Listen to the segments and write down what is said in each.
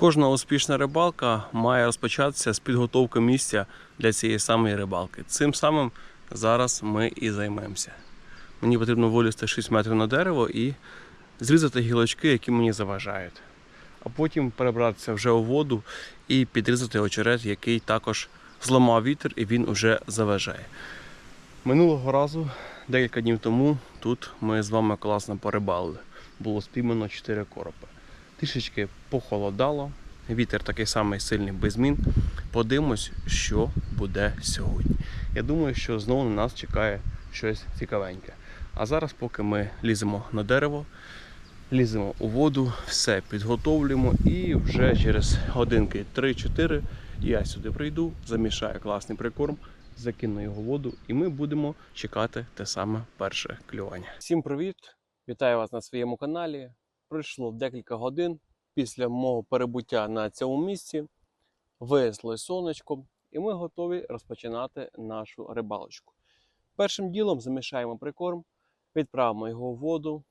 Кожна успішна рибалка має розпочатися з підготовки місця для цієї самої рибалки. Цим самим зараз ми і займемося. Мені потрібно вилізти 6 метрів на дерево і зрізати гілочки, які мені заважають. А потім перебратися вже у воду і підрізати очерет, який також зламав вітер і він уже заважає. Минулого разу, декілька днів тому, тут ми з вами класно порибалили. Було спіймано 4 коропи. Трішечки похолодало, вітер такий самий сильний без змін. Подивимось, що буде сьогодні. Я думаю, що знову на нас чекає щось цікавеньке. А зараз, поки ми ліземо на дерево, ліземо у воду, все підготовлюємо і вже через годинки 3-4 я сюди прийду, замішаю класний прикорм, закину його воду, і ми будемо чекати те саме перше клювання. Всім привіт! Вітаю вас на своєму каналі. Пройшло декілька годин після мого перебуття на цьому місці. Виясло сонечко, і ми готові розпочинати нашу рибалочку. Першим ділом замішаємо прикорм, відправимо його в воду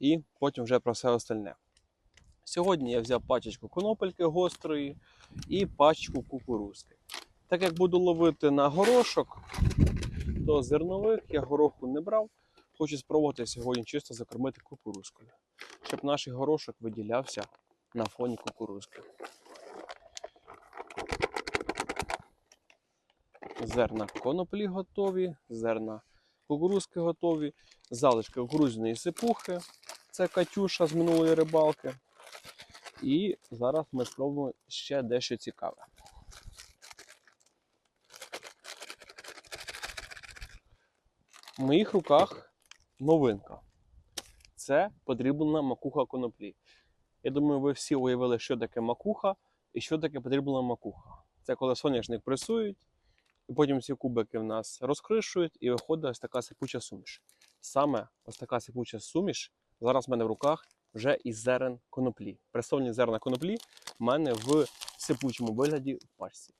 і потім вже про все остальне. Сьогодні я взяв пачечку конопельки гострої і пачку кукурузки. Так як буду ловити на горошок, то зернових я гороху не брав. Хочу спробувати сьогодні чисто закормити кукурузкою, щоб наш горошок виділявся на фоні кукурузки. Зерна коноплі готові, зерна кукурузки готові, залишки кукурудзяної сипухи. Це Катюша з минулої рибалки. І зараз ми спробуємо ще дещо цікаве. В моїх руках новинка. Це подріблена макуха коноплі. Я думаю, ви всі уявили, що таке макуха і що таке подріблена макуха. Це коли соняшник пресують, і потім ці кубики в нас розкришують, і виходить ось така сипуча суміш. Саме ось така сипуча суміш зараз в мене в руках вже із зерен коноплі. Пресовані зерна коноплі в мене в сипучому вигляді в пачці.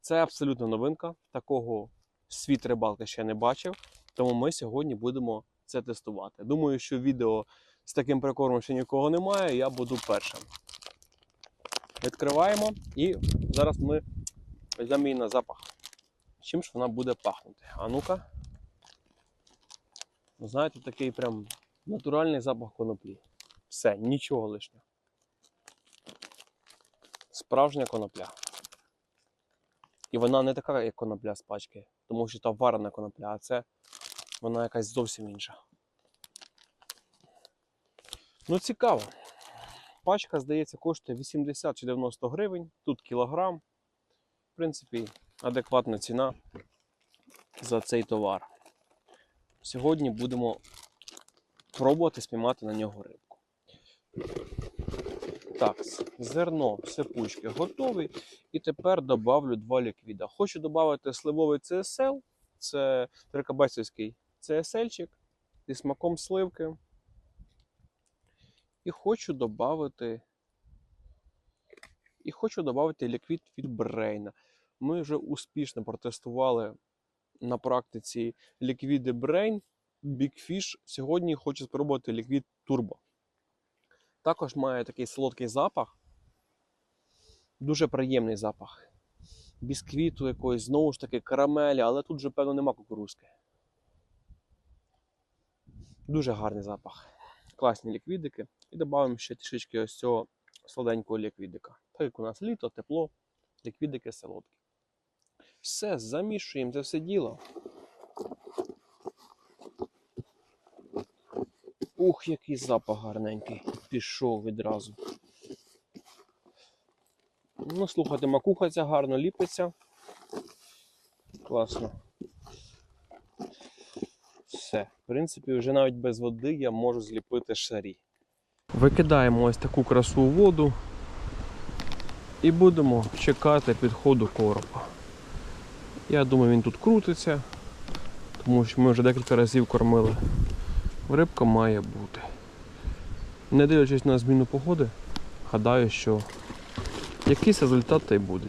Це абсолютно новинка. Такого світ рибалки ще не бачив. Тому ми сьогодні будемо це тестувати. Думаю, що відео з таким прикормом ще нікого немає. Я буду першим. Відкриваємо і зараз ми візьмемо її на запах. Чим ж вона буде пахнути? А ну-ка. Ну, Знаєте, такий прям натуральний запах коноплі. Все, нічого лишнього. Справжня конопля. І вона не така, як конопля з пачки, тому що та варена конопля, а це вона якась зовсім інша. Ну, цікаво. Пачка, здається, коштує 80 чи 90 гривень. Тут кілограм. В принципі, адекватна ціна за цей товар. Сьогодні будемо пробувати спіймати на нього рибку. Так, зерно сипучки готові. І тепер добавлю два ліквіда. Хочу додати сливовий CSL, це трикабесівський CSL-чик зі смаком сливки. І хочу додати. І хочу додати ліквід від Брейна. Ми вже успішно протестували на практиці ліквіди Big Fish. Сьогодні хочу спробувати ліквід Turbo. Також має такий солодкий запах, дуже приємний запах. Бісквіту якоїсь, знову ж таки, карамелі, але тут вже, певно, нема кукурузки. Дуже гарний запах. Класні ліквідики. І додамо ще трішечки ось цього солоденького ліквідика. Так як у нас літо, тепло, ліквідики солодкі. Все, замішуємо це все діло. Ух, який запах гарненький. Пішов відразу. Ну, слухайте, макуха ця гарно ліпиться. Класно. Все. В принципі, вже навіть без води я можу зліпити шарі. Викидаємо ось таку красу воду і будемо чекати підходу коропа. Я думаю, він тут крутиться, тому що ми вже декілька разів кормили. Рибка має бути. Не дивлячись на зміну погоди, гадаю, що якийсь результат та й буде.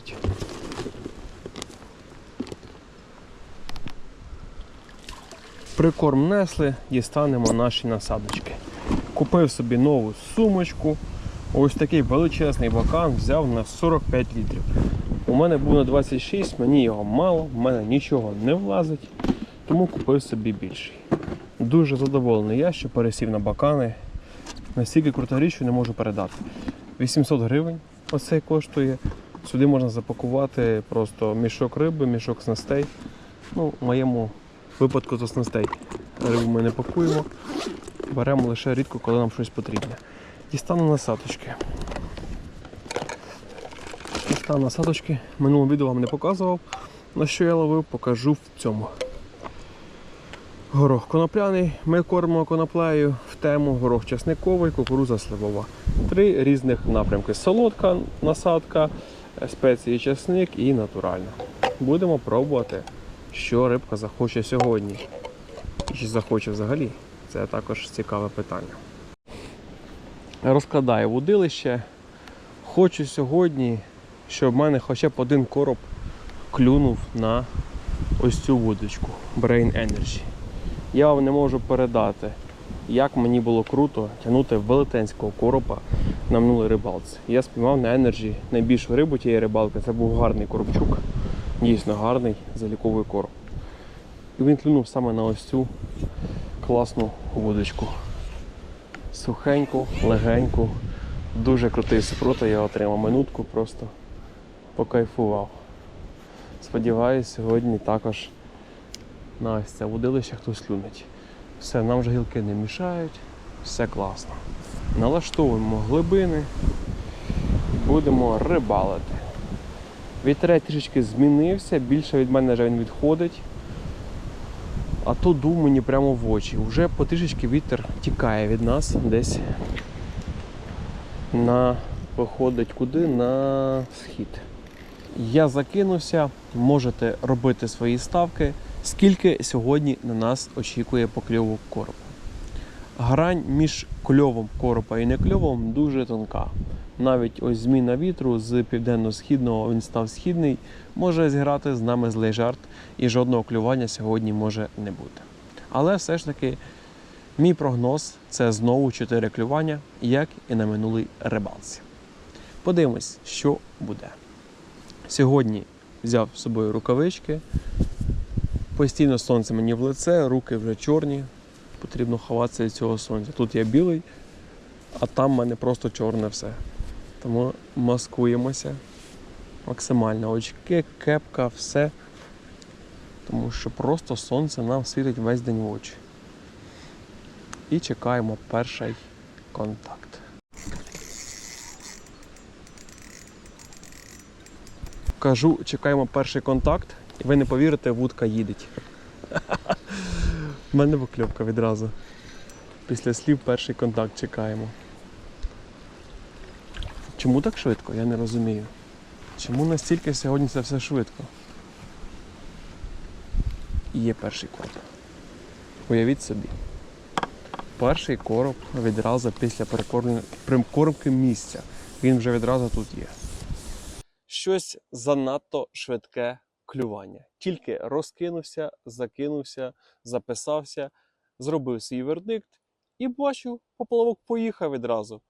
Прикорм несли, дістанемо наші насадочки. Купив собі нову сумочку, Ось такий величезний бакан взяв на 45 літрів. У мене був на 26, мені його мало, в мене нічого не влазить, тому купив собі більший. Дуже задоволений я, що пересів на бакани. Настільки крута річ, що не можу передати. 800 гривень оцей коштує. Сюди можна запакувати просто мішок риби, мішок снастей. Ну, в моєму випадку то снастей. Рибу ми не пакуємо. Беремо лише рідко, коли нам щось потрібне. Дістану насадочки. Дістану насадочки. Минулого відео вам не показував, на що я ловив, покажу в цьому. Горох конопляний, ми кормимо коноплею в тему горох часниковий, кукуруза сливова. Три різних напрямки: солодка насадка, спеції часник і натуральна. Будемо пробувати, що рибка захоче сьогодні. І чи захоче взагалі. Це також цікаве питання. Розкладаю вудилище. Хочу сьогодні, щоб в мене хоча б один короб клюнув на ось цю вудочку Brain Energy. Я вам не можу передати, як мені було круто тягнути велетенського коропа на минулій рибалці. Я спіймав на Energy найбільшу рибу тієї рибалки. Це був гарний коробчук, дійсно гарний заліковий короб. І він клюнув саме на ось цю класну вудочку. Сухеньку, легеньку, дуже крутий супроти я отримав минутку, просто покайфував. Сподіваюсь, сьогодні також на ось це водилище хтось клюнеть. Все, нам вже гілки не мішають, все класно. Налаштовуємо глибини і будемо рибалити. Вітерець трішечки змінився, більше від мене вже він відходить. А то дув мені прямо в очі. Вже потрішечки вітер тікає від нас десь на виходить куди? На схід. Я закинуся, можете робити свої ставки, скільки сьогодні на нас очікує покльовок коропа. Грань між кльовом коропа і некльовом дуже тонка. Навіть ось зміна вітру з південно-східного він став східний, може зіграти з нами злий жарт, і жодного клювання сьогодні може не бути. Але все ж таки, мій прогноз це знову 4 клювання, як і на минулій рибалці. Подивимось, що буде. Сьогодні взяв з собою рукавички. Постійно сонце мені в лице, руки вже чорні. Потрібно ховатися від цього сонця. Тут я білий, а там в мене просто чорне все. Тому маскуємося максимально. Очки, кепка, все. Тому що просто сонце нам світить весь день в очі. І чекаємо перший контакт. Кажу, чекаємо перший контакт, і ви не повірите, вудка їдеть. У мене покльовка відразу. Після слів перший контакт чекаємо. Чому так швидко? Я не розумію. Чому настільки сьогодні це все швидко? І є перший короб. Уявіть собі. Перший короб відразу після прикормки місця. Він вже відразу тут є. Щось занадто швидке клювання. Тільки розкинувся, закинувся, записався, зробив свій вердикт і бачу, поплавок поїхав відразу.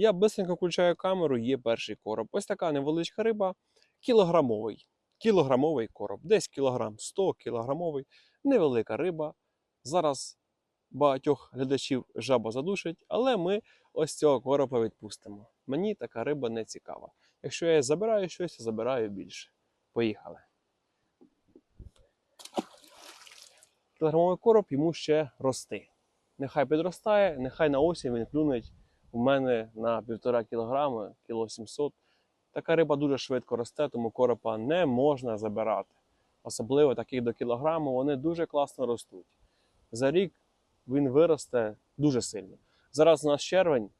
Я бистренько включаю камеру, є перший короб. Ось така невеличка риба, кілограмовий. Кілограмовий короб, десь кілограм 100 кілограмовий, невелика риба. Зараз багатьох глядачів жаба задушить, але ми ось цього короба відпустимо. Мені така риба не цікава. Якщо я забираю щось, я забираю більше. Поїхали. Кілограмовий короб йому ще рости. Нехай підростає, нехай на осінь він клюнеть у мене на півтора кілограми, кіло 700. Така риба дуже швидко росте, тому коропа не можна забирати. Особливо таких до кілограму, вони дуже класно ростуть. За рік він виросте дуже сильно. Зараз у нас червень,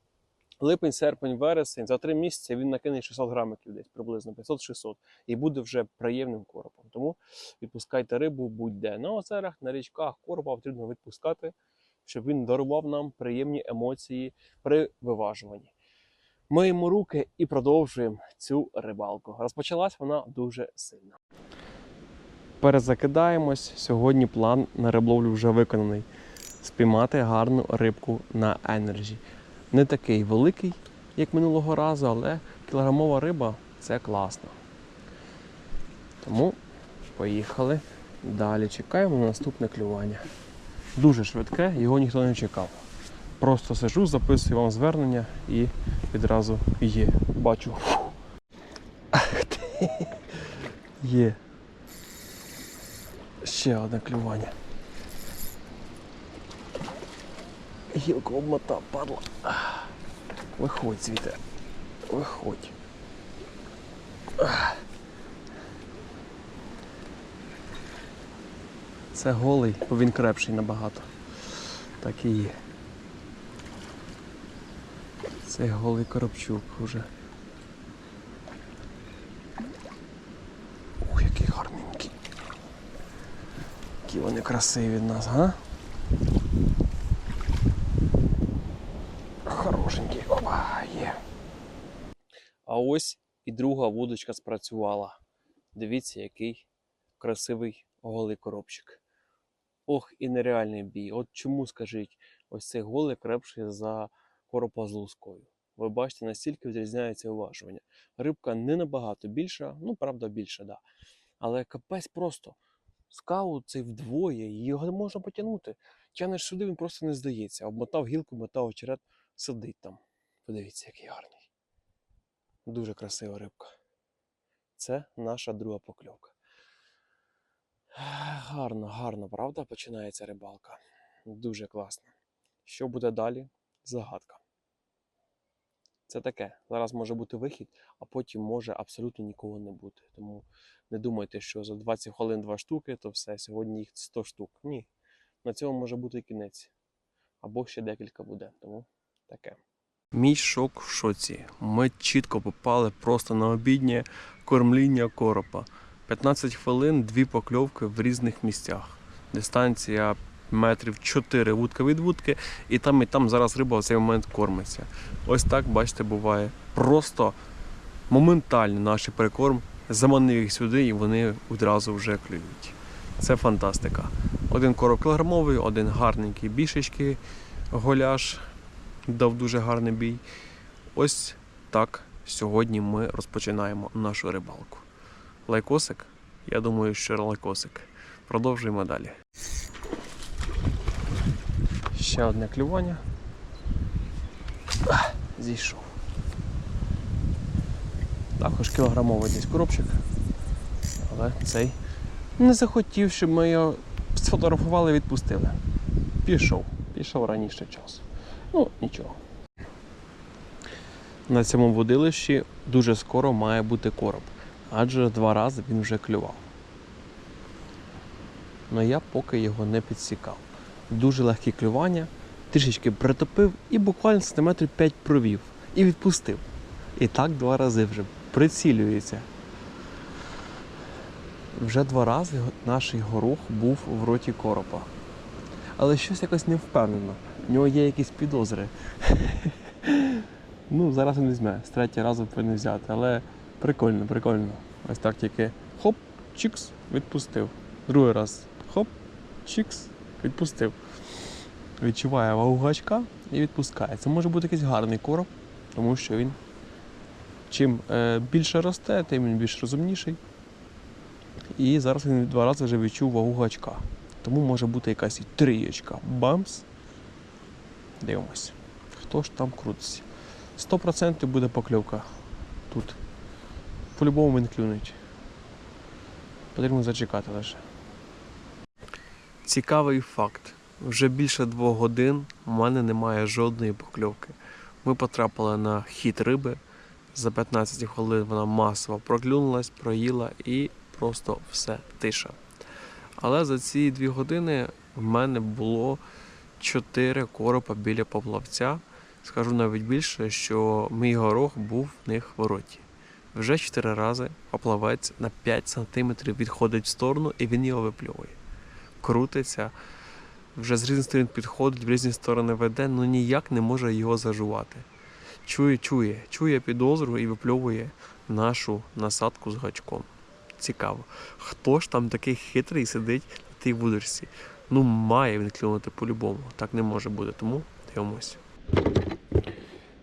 липень, серпень, вересень. За три місяці він накине 600 грамиків десь приблизно 500-600 і буде вже приємним коропом. Тому відпускайте рибу будь-де. На озерах, на річках коропа потрібно відпускати, щоб він дарував нам приємні емоції при виважуванні. Миємо руки і продовжуємо цю рибалку. Розпочалась вона дуже сильно. Перезакидаємось. Сьогодні план на риболовлю вже виконаний. Спіймати гарну рибку на енерджі. Не такий великий, як минулого разу, але кілограмова риба це класно. Тому поїхали. Далі чекаємо на наступне клювання. Дуже швидке, його ніхто не чекав. Просто сижу, записую вам звернення і відразу є. Бачу. Ах ти. Є. Ще одне клювання. Гілку обмотав, падла. Виходь звідти. Виходь. Це голий, бо він крепший набагато. Так і є. Це голий коробчук уже. Ух, який гарненький. Які вони красиві від нас, га? Хорошенький. Опа, є. А ось і друга вудочка спрацювала. Дивіться, який красивий голий коробчик. Ох, і нереальний бій. От чому скажіть, ось цей голий крепший за коропа з лускою. Ви бачите, настільки відрізняється уважування. Рибка не набагато більша, ну правда більша, да. Але капець просто. Скау цей вдвоє, його не можна потягнути. Тянеш сюди, він просто не здається. Обмотав гілку, мотав очерет, сидить там. Подивіться, який гарний. Дуже красива рибка. Це наша друга покльовка. Гарно, гарно, правда, починається рибалка. Дуже класно. Що буде далі? Загадка. Це таке. Зараз може бути вихід, а потім може абсолютно нікого не бути. Тому не думайте, що за 20 хвилин два штуки, то все, сьогодні їх 100 штук. Ні. На цьому може бути кінець. Або ще декілька буде. Тому таке. Мій шок в шоці. Ми чітко попали просто на обіднє кормління коропа. 15 хвилин, дві покльовки в різних місцях. Дистанція метрів 4 вудка від вудки, і там і там зараз риба в цей момент кормиться. Ось так, бачите, буває. Просто моментально наш прикорм заманив їх сюди, і вони одразу вже клюють. Це фантастика. Один короб кілограмовий, один гарненький бішечки, голяш дав дуже гарний бій. Ось так сьогодні ми розпочинаємо нашу рибалку. Лайкосик? Я думаю, що лайкосик. Продовжуємо далі. Ще одне клювання. Зійшов. Також кілограмовий десь коробчик. Але цей не захотів, щоб ми його сфотографували і відпустили. Пішов. Пішов раніше часу. Ну, нічого. На цьому водилищі дуже скоро має бути короб, адже два рази він вже клював. Но я поки його не підсікав. Дуже легкі клювання, трішечки притопив і буквально сантиметрів 5 провів і відпустив. І так два рази вже прицілюється. Вже два рази наш горох був в роті коропа. Але щось якось не впевнено. В нього є якісь підозри. Ну, зараз він візьме. З третього разу повинен взяти. Але прикольно, прикольно. Ось так тільки хоп, чікс, відпустив. Другий раз хоп, чікс, відпустив. Відчуває вагу гачка і відпускає. Це може бути якийсь гарний короб, тому що він чим е, більше росте, тим він більш розумніший. І зараз він два рази вже відчув вагу гачка. Тому може бути якась і трієчка. Бамс. Дивимось. Хто ж там крутиться? 100% буде покльовка тут. По-любому він клюнуть. Потрібно зачекати лише. Цікавий факт. Вже більше двох годин у мене немає жодної покльовки. Ми потрапили на хід риби. За 15 хвилин вона масово проклюнулась, проїла і просто все тиша. Але за ці дві години в мене було 4 коропа біля поплавця. Скажу навіть більше, що мій горох був в них в роті. Вже 4 рази поплавець на 5 см відходить в сторону і він його випльовує. Крутиться, вже з різних сторон підходить, в різні сторони веде, але ніяк не може його зажувати. Чує, чує, чує підозру і випльовує нашу насадку з гачком. Цікаво. Хто ж там такий хитрий сидить на тій вудочці? Ну, має він клюнути по-любому. Так не може бути, тому дивимось.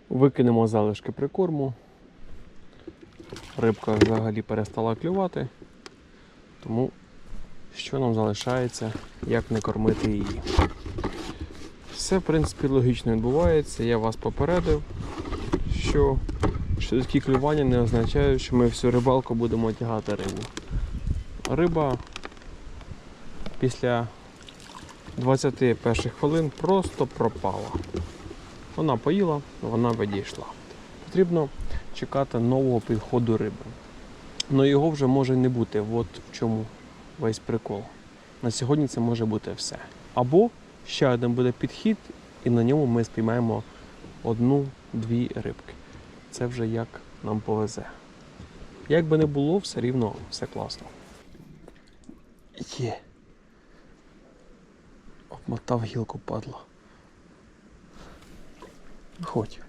Викинемо залишки прикорму. Рибка взагалі перестала клювати. Тому що нам залишається, як не кормити її. Все, в принципі, логічно відбувається. Я вас попередив, що швидкі клювання не означають, що ми всю рибалку будемо тягати рибу. Риба після 20 перших хвилин просто пропала. Вона поїла, вона відійшла. Потрібно чекати нового підходу риби. Але його вже може не бути. От в чому весь прикол. На сьогодні це може бути все. Або ще один буде підхід, і на ньому ми спіймаємо одну-дві рибки. Це вже як нам повезе. Як би не було, все рівно все класно. Є. Обмотав гілку падло. Виходь.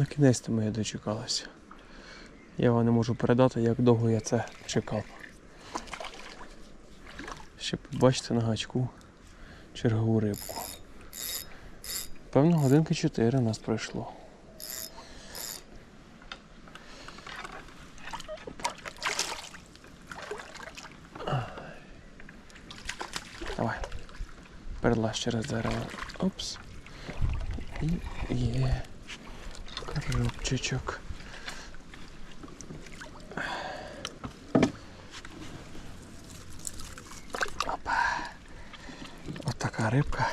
На кінець то моя дочекалася. Я вам не можу передати, як довго я це чекав. Ще побачите на гачку чергову рибку. Певно, годинки 4 у нас пройшло. Давай. Перелазь через дерево. Опс. І є. Коробчичок. Опа. От така рибка.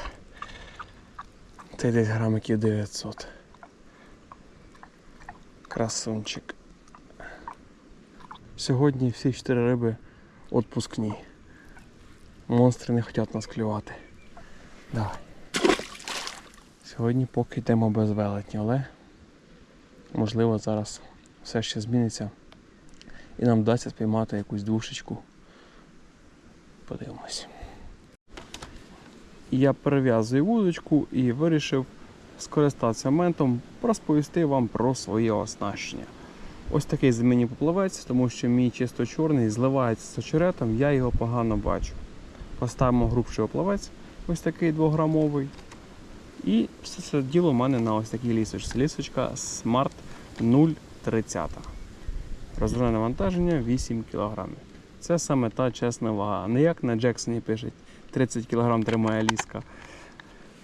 Це десь грамиків 900. Красунчик. Сьогодні всі чотири риби отпускні. Монстри не хочуть нас клювати. Давай. Сьогодні поки йдемо без велетні, але можливо зараз все ще зміниться і нам вдасться спіймати якусь двушечку. Подивимось. Я перев'язую вудочку і вирішив скористатися моментом розповісти вам про своє оснащення. Ось такий заміні поплавець, тому що мій чисто чорний зливається з очеретом, я його погано бачу. Поставимо грубший оплавець, ось такий 2-грамовий. І все це діло в мене на ось такій лісочці. Лісочка Smart 030. Розгорне навантаження 8 кг. Це саме та чесна вага. Не як на Джексоні пишуть 30 кг тримає ліска.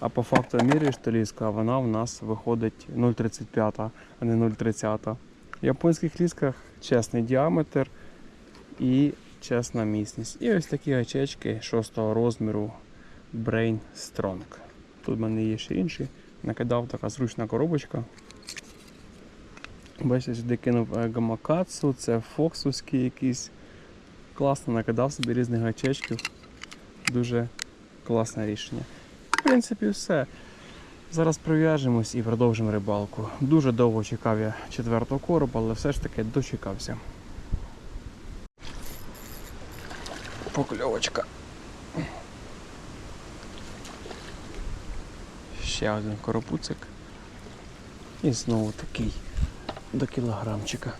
А по факту міряєш то ліска, вона в нас виходить 0,35, а не 0,30. В японських лісках чесний діаметр і чесна міцність. І ось такі гачечки 6 розміру Brain Strong. Тут в мене є ще інші. Накидав така зручна коробочка. Бачите, сюди кинув е, гамакацу, це фоксовський якийсь. Класно накидав собі різних гачечків. Дуже класне рішення. В принципі, все. Зараз прив'яжемось і продовжимо рибалку. Дуже довго чекав я четвертого короба, але все ж таки дочекався. Покльовочка. Ще один коропуцик. І знову такий до кілограмчика.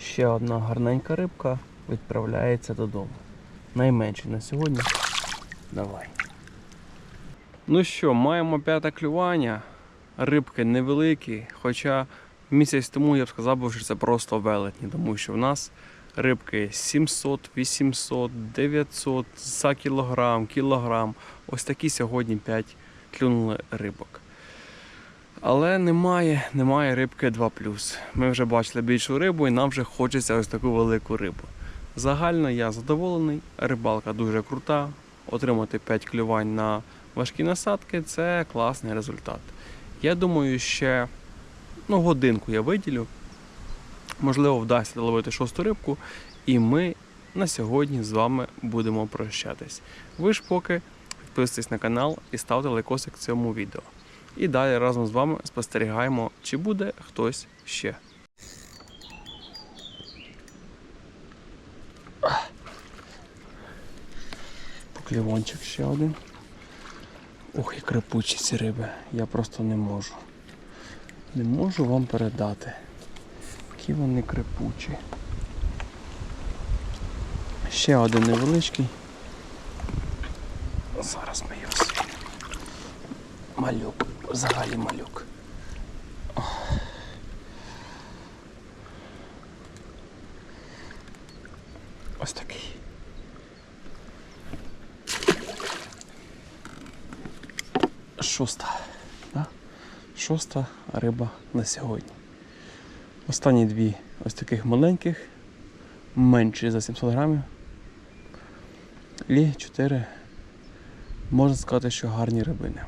Ще одна гарненька рибка відправляється додому. Найменше на сьогодні. Давай. Ну що, маємо п'яте клювання. Рибки невеликі, хоча місяць тому я б сказав, що це просто велетні, тому що в нас рибки 700, 800, 900 за кілограм, кілограм. Ось такі сьогодні 5 клюнули рибок. Але немає, немає рибки 2 Ми вже бачили більшу рибу і нам вже хочеться ось таку велику рибу. Загально я задоволений, рибалка дуже крута. Отримати 5 клювань на важкі насадки це класний результат. Я думаю, ще ну, годинку я виділю. Можливо, вдасться доловити шосту рибку, і ми на сьогодні з вами будемо прощатись. Ви ж поки підписуйтесь на канал і ставте лайкосик цьому відео. І далі разом з вами спостерігаємо, чи буде хтось ще. Поклівончик ще один. Ох, і крепучі ці риби. Я просто не можу. Не можу вам передати. Які вони крепучі. Ще один невеличкий. Зараз ми його звільнимо. Малюк, взагалі малюк. Ось такий. Шоста. Да? Шоста риба на сьогодні. Останні дві ось таких маленьких, менші за 700 грамів. І чотири, можна сказати, що гарні рибини.